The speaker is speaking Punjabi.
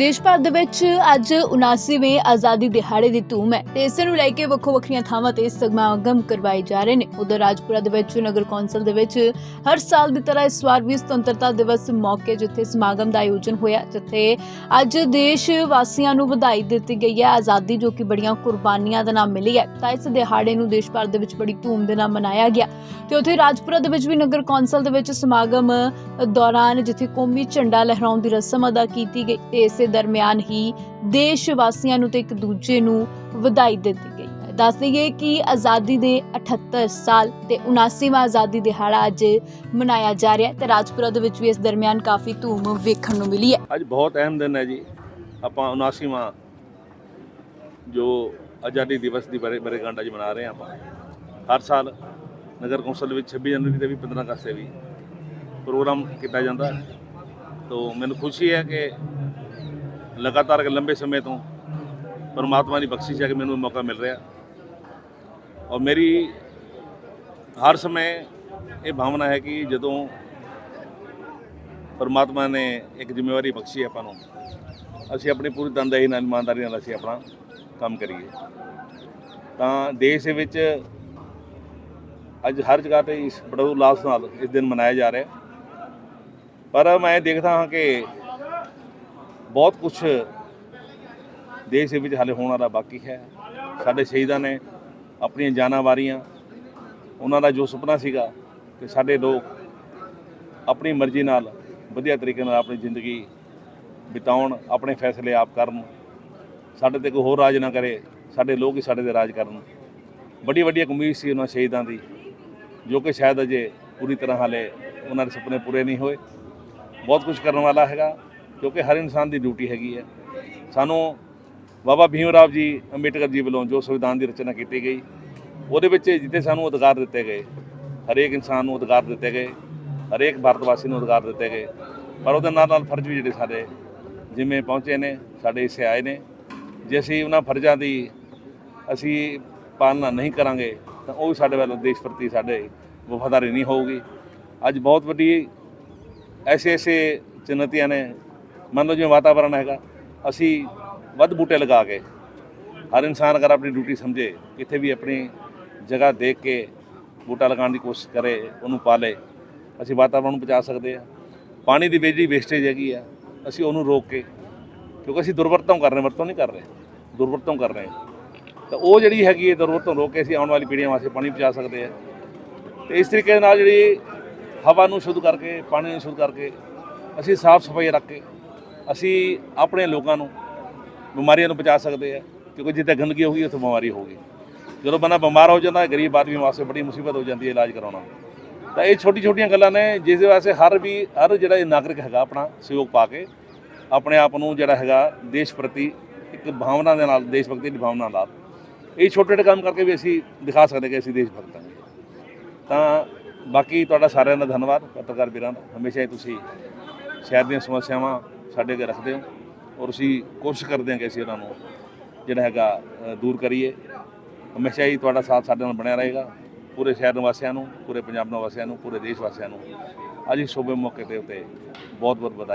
ਦੇਸ਼ ਭਰ ਦੇ ਵਿੱਚ ਅੱਜ 79ਵੇਂ ਆਜ਼ਾਦੀ ਦਿਹਾੜੇ ਦੀ ਧੂਮ ਹੈ ਤੇ ਇਸ ਨੂੰ ਲੈ ਕੇ ਵੱਖੋ ਵੱਖਰੀਆਂ ਥਾਵਾਂ ਤੇ ਸਮਾਗਮ ਕਰਵਾਏ ਜਾ ਰਹੇ ਨੇ। ਉਧਰ ਰਾਜਪੁਰਾ ਦੇ ਵਿੱਚ, ਨਗਰ ਕੌਂਸਲ ਦੇ ਵਿੱਚ ਹਰ ਸਾਲ ਦੀ ਤਰ੍ਹਾਂ ਇਸ ਵਾਰ ਵੀ ਸੁਤੰਤਰਤਾ ਦਿਵਸ ਮੌਕੇ ਜਿੱਥੇ ਸਮਾਗਮ ਦਾ ਆਯੋਜਨ ਹੋਇਆ, ਜਿੱਥੇ ਅੱਜ ਦੇਸ਼ ਵਾਸੀਆਂ ਨੂੰ ਵਧਾਈ ਦਿੱਤੀ ਗਈ ਹੈ। ਆਜ਼ਾਦੀ ਜੋ ਕਿ ਬੜੀਆਂ ਕੁਰਬਾਨੀਆਂ ਦਾ ਨਾਮ ਮਿਲੀ ਹੈ, ਤਾਂ ਇਸ ਦਿਹਾੜੇ ਨੂੰ ਦੇਸ਼ ਭਰ ਦੇ ਵਿੱਚ ਬੜੀ ਧੂਮ ਦੇ ਨਾਲ ਮਨਾਇਆ ਗਿਆ। ਤੇ ਉੱਥੇ ਰਾਜਪੁਰਾ ਦੇ ਵਿੱਚ ਵੀ ਨਗਰ ਕੌਂਸਲ ਦੇ ਵਿੱਚ ਸਮਾਗਮ ਦੌਰਾਨ ਜਿੱਥੇ ਕੌਮੀ ਝੰਡਾ ਲਹਿਰਾਉਣ ਦੀ ਰਸਮ ਅਦਾ ਕੀਤੀ ਗਈ, ਤੇ ਇਸੇ ਦਰਮਿਆਨ ਹੀ ਦੇਸ਼ ਵਾਸੀਆਂ ਨੂੰ ਤੇ ਇੱਕ ਦੂਜੇ ਨੂੰ ਵਧਾਈ ਦਿੱਤੀ ਗਈ ਹੈ। ਦੱਸ ਦਈਏ ਕਿ ਆਜ਼ਾਦੀ ਦੇ 78 ਸਾਲ ਤੇ 79ਵਾਂ ਆਜ਼ਾਦੀ ਦਿਹਾੜਾ ਅੱਜ ਮਨਾਇਆ ਜਾ ਰਿਹਾ ਹੈ ਤੇ ਰਾਜਪੁਰਾ ਦੇ ਵਿੱਚ ਵੀ ਇਸ ਦਰਮਿਆਨ ਕਾਫੀ ਧੂਮ ਵੇਖਣ ਨੂੰ ਮਿਲੀ ਹੈ। ਅੱਜ ਬਹੁਤ ਅਹਿਮ ਦਿਨ ਹੈ ਜੀ। ਆਪਾਂ 79ਵਾਂ ਜੋ ਆਜ਼ਾਦੀ ਦਿਵਸ ਦੀ ਬਰੇ ਬਰੇਗੰਡ ਅੱਜ ਮਨਾ ਰਹੇ ਹਾਂ ਆਪਾਂ। ਹਰ ਸਾਲ ਨਗਰ ਕੌਂਸਲ ਵਿੱਚ 26 ਜਨਵਰੀ ਤੇ ਵੀ 15 ਅਗਸਤ ਤੇ ਵੀ ਪ੍ਰੋਗਰਾਮ ਕੀਤਾ ਜਾਂਦਾ ਹੈ। ਤੋ ਮੈਨੂੰ ਖੁਸ਼ੀ ਹੈ ਕਿ ਲਗਾਤਾਰ ਲੰਬੇ ਸਮੇਂ ਤੋਂ ਪਰਮਾਤਮਾ ਦੀ ਬਖਸ਼ਿਸ਼ ਹੈ ਕਿ ਮੈਨੂੰ ਮੌਕਾ ਮਿਲ ਰਿਹਾ। ਔਰ ਮੇਰੀ ਹਰ ਸਮੇਂ ਇਹ ਭਾਵਨਾ ਹੈ ਕਿ ਜਦੋਂ ਪਰਮਾਤਮਾ ਨੇ ਇੱਕ ਜ਼ਿੰਮੇਵਾਰੀ ਬਖਸ਼ੀ ਹੈ ਆਪਾਂ ਨੂੰ, ਅਸੀਂ ਆਪਣੀ ਪੂਰੀ ਤਨਦੇਹੀ ਨਾਲ, ਇਮਾਨਦਾਰੀ ਨਾਲ ਅਸੀਂ ਆਪਣਾ ਕੰਮ ਕਰੀਏ। ਤਾਂ ਦੇਸ਼ ਦੇ ਵਿੱਚ ਅੱਜ ਹਰ ਜਗ੍ਹਾ ਤੇ ਇਸ ਬੜੇ ਉਲਾਸ ਨਾਲ ਇਸ ਦਿਨ ਮਨਾਇਆ ਜਾ ਰਿਹਾ। ਪਰ ਮੈਂ ਦੇਖਦਾ ਹਾਂ ਕਿ ਬਹੁਤ ਕੁਝ ਦੇਸ਼ ਦੇ ਵਿੱਚ ਹਾਲੇ ਹੋਣ ਵਾਲਾ ਬਾਕੀ ਹੈ। ਸਾਡੇ ਸ਼ਹੀਦਾਂ ਨੇ ਆਪਣੀਆਂ ਜਾਨਾਂ ਵਾਰੀਆਂ। ਉਹਨਾਂ ਦਾ ਜੋ ਸੁਪਨਾ ਸੀਗਾ ਕਿ ਸਾਡੇ ਲੋਕ ਆਪਣੀ ਮਰਜ਼ੀ ਨਾਲ ਵਧੀਆ ਤਰੀਕੇ ਨਾਲ ਆਪਣੀ ਜ਼ਿੰਦਗੀ ਬਿਤਾਉਣ, ਆਪਣੇ ਫੈਸਲੇ ਆਪ ਕਰਨ। ਸਾਡੇ ਤੇ ਕੋਈ ਹੋਰ ਰਾਜ ਨਾ ਕਰੇ, ਸਾਡੇ ਲੋਕ ਹੀ ਸਾਡੇ ਤੇ ਰਾਜ ਕਰਨ। ਵੱਡੀ ਵੱਡੀ ਇੱਕ ਉਮੀਦ ਸੀ ਉਹਨਾਂ ਸ਼ਹੀਦਾਂ ਦੀ, ਜੋ ਕਿ ਸ਼ਾਇਦ ਅਜੇ ਪੂਰੀ ਤਰ੍ਹਾਂ ਹਾਲੇ ਉਹਨਾਂ ਦੇ ਸੁਪਨੇ ਪੂਰੇ ਨਹੀਂ ਹੋਏ। ਬਹੁਤ ਕੁਝ ਕਰਨ ਵਾਲਾ ਹੈਗਾ। ਕਿਉਂਕਿ ਹਰ ਇਨਸਾਨ ਦੀ ਡਿਊਟੀ ਹੈਗੀ ਹੈ। ਸਾਨੂੰ ਬਾਬਾ ਭੀਮ ਰਾਵ ਜੀ ਅੰਬੇਡਕਰ ਜੀ ਵੱਲੋਂ ਜੋ ਸੰਵਿਧਾਨ ਦੀ ਰਚਨਾ ਕੀਤੀ ਗਈ, ਉਹਦੇ ਵਿੱਚ ਜਿੱਥੇ ਸਾਨੂੰ ਅਧਿਕਾਰ ਦਿੱਤੇ ਗਏ, ਹਰੇਕ ਇਨਸਾਨ ਨੂੰ ਅਧਿਕਾਰ ਦਿੱਤੇ ਗਏ, ਹਰੇਕ ਭਾਰਤ ਵਾਸੀ ਨੂੰ ਅਧਿਕਾਰ ਦਿੱਤੇ ਗਏ। ਪਰ ਉਹਦੇ ਨਾਲ ਨਾਲ ਫਰਜ਼ ਵੀ ਜਿਹੜੇ ਸਾਡੇ ਜਿਵੇਂ ਪਹੁੰਚੇ ਨੇ, ਸਾਡੇ ਹਿੱਸੇ ਆਏ ਨੇ। ਜੇ ਅਸੀਂ ਉਹਨਾਂ ਫਰਜ਼ਾਂ ਦੀ ਅਸੀਂ ਪਾਲਣਾ ਨਹੀਂ ਕਰਾਂਗੇ, ਤਾਂ ਉਹ ਵੀ ਸਾਡੇ ਵੱਲੋਂ ਦੇਸ਼ ਪ੍ਰਤੀ ਸਾਡੇ ਵਫਾਦਾਰੀ ਨਹੀਂ ਹੋਊਗੀ। ਅੱਜ ਬਹੁਤ ਵੱਡੀ ਐਸੇ ਐਸੇ ਚੁਣੌਤੀਆਂ ਨੇ ਮੰਨ ਲਓ ਜਿਵੇਂ ਵਾਤਾਵਰਣ ਹੈਗਾ, ਅਸੀਂ ਵੱਧ ਬੂਟੇ ਲਗਾ ਕੇ ਹਰ ਇਨਸਾਨ ਅਗਰ ਆਪਣੀ ਡਿਊਟੀ ਸਮਝੇ ਕਿਤੇ ਵੀ ਆਪਣੀ ਜਗ੍ਹਾ ਦੇਖ ਕੇ ਬੂਟਾ ਲਗਾਉਣ ਦੀ ਕੋਸ਼ਿਸ਼ ਕਰੇ, ਉਹਨੂੰ ਪਾਲੇ, ਅਸੀਂ ਵਾਤਾਵਰਣ ਨੂੰ ਬਚਾ ਸਕਦੇ ਆ ਪਾਣੀ ਦੀ ਜਿਹੜੀ ਵੇਸਟੇਜ ਹੈਗੀ ਆ, ਅਸੀਂ ਉਹਨੂੰ ਰੋਕ ਕੇ, ਕਿਉਂਕਿ ਅਸੀਂ ਦੁਰਵਰਤੋਂ ਕਰ ਰਹੇ ਵਰਤੋਂ ਨਹੀਂ ਕਰ ਰਹੇ, ਦੁਰਵਰਤੋਂ ਕਰ ਰਹੇ ਤਾਂ ਉਹ ਜਿਹੜੀ ਹੈਗੀ ਹੈ ਦੁਰਵਰਤੋਂ ਰੋਕ ਕੇ ਅਸੀਂ ਆਉਣ ਵਾਲੀ ਪੀੜ੍ਹੀਆਂ ਵਾਸਤੇ ਪਾਣੀ ਬਚਾ ਸਕਦੇ ਆ ਤੇ ਇਸ ਤਰੀਕੇ ਦੇ ਨਾਲ ਜਿਹੜੀ ਹਵਾ ਨੂੰ ਸ਼ੁੱਧ ਕਰਕੇ, ਪਾਣੀ ਨੂੰ ਸ਼ੁੱਧ ਕਰਕੇ, ਅਸੀਂ ਸਾਫ਼ ਸਫ਼ਾਈ ਰੱਖ ਕੇ ਅਸੀਂ ਆਪਣੇ ਲੋਕਾਂ ਨੂੰ ਬਿਮਾਰੀਆਂ ਨੂੰ ਬਚਾ ਸਕਦੇ ਆ ਕਿਉਂਕਿ ਜਿੱਥੇ ਗੰਦਗੀ ਹੋਊਗੀ ਉੱਥੇ ਬਿਮਾਰੀ ਹੋਗੀ ਜਦੋਂ ਬੰਦਾ ਬਿਮਾਰ ਹੋ ਜਾਂਦਾ, ਗਰੀਬ ਆਦਮੀ ਵਾਸਤੇ ਬੜੀ ਮੁਸੀਬਤ ਹੋ ਜਾਂਦੀ ਹੈ ਇਲਾਜ ਕਰਾਉਣਾ। ਤਾਂ ਇਹ ਛੋਟੀ ਛੋਟੀਆਂ ਗੱਲਾਂ ਨੇ, ਜਿਸ ਦੇ ਵਾਸਤੇ ਹਰ ਵੀ, ਹਰ ਜਿਹੜਾ ਇਹ ਨਾਗਰਿਕ ਹੈਗਾ ਆਪਣਾ ਸਹਿਯੋਗ ਪਾ ਕੇ, ਆਪਣੇ ਆਪ ਨੂੰ ਜਿਹੜਾ ਹੈਗਾ ਦੇਸ਼ ਪ੍ਰਤੀ ਇੱਕ ਭਾਵਨਾ ਦੇ ਨਾਲ, ਦੇਸ਼ ਭਗਤੀ ਦੀ ਭਾਵਨਾ ਨਾਲ, ਇਹ ਛੋਟੇ ਛੋਟੇ ਕੰਮ ਕਰਕੇ ਵੀ ਅਸੀਂ ਦਿਖਾ ਸਕਦੇ ਕਿ ਅਸੀਂ ਦੇਸ਼ ਭਗਤ ਹਾਂ। ਤਾਂ ਬਾਕੀ ਤੁਹਾਡਾ ਸਾਰਿਆਂ ਦਾ ਧੰਨਵਾਦ, ਪੱਤਰਕਾਰ ਵੀਰਾਂ ਦਾ। ਹਮੇਸ਼ਾ ਹੀ ਤੁਸੀਂ ਸ਼ਹਿਰ ਦੀਆਂ ਸਮੱਸਿਆਵਾਂ ਸਾਡੇ ਅੱਗੇ ਰੱਖਦੇ ਹੋ ਔਰ ਅਸੀਂ ਕੋਸ਼ਿਸ਼ ਕਰਦੇ ਹਾਂ ਕਿ ਅਸੀਂ ਉਹਨਾਂ ਨੂੰ ਜਿਹੜਾ ਹੈਗਾ ਦੂਰ ਕਰੀਏ। ਹਮੇਸ਼ਾ ਹੀ ਤੁਹਾਡਾ ਸਾਥ ਸਾਡੇ ਨਾਲ ਬਣਿਆ ਰਹੇਗਾ, ਪੂਰੇ ਸ਼ਹਿਰ ਨਿਵਾਸੀਆਂ ਨੂੰ, ਪੂਰੇ ਪੰਜਾਬ ਨਿਵਾਸੀਆਂ ਨੂੰ, ਪੂਰੇ ਦੇਸ਼ ਵਾਸੀਆਂ ਨੂੰ। ਅੱਜ ਇਸ ਸ਼ੁਭ ਮੌਕੇ ਤੇ ਉੱਤੇ ਬਹੁਤ ਬਹੁਤ ਵਧਾਈ।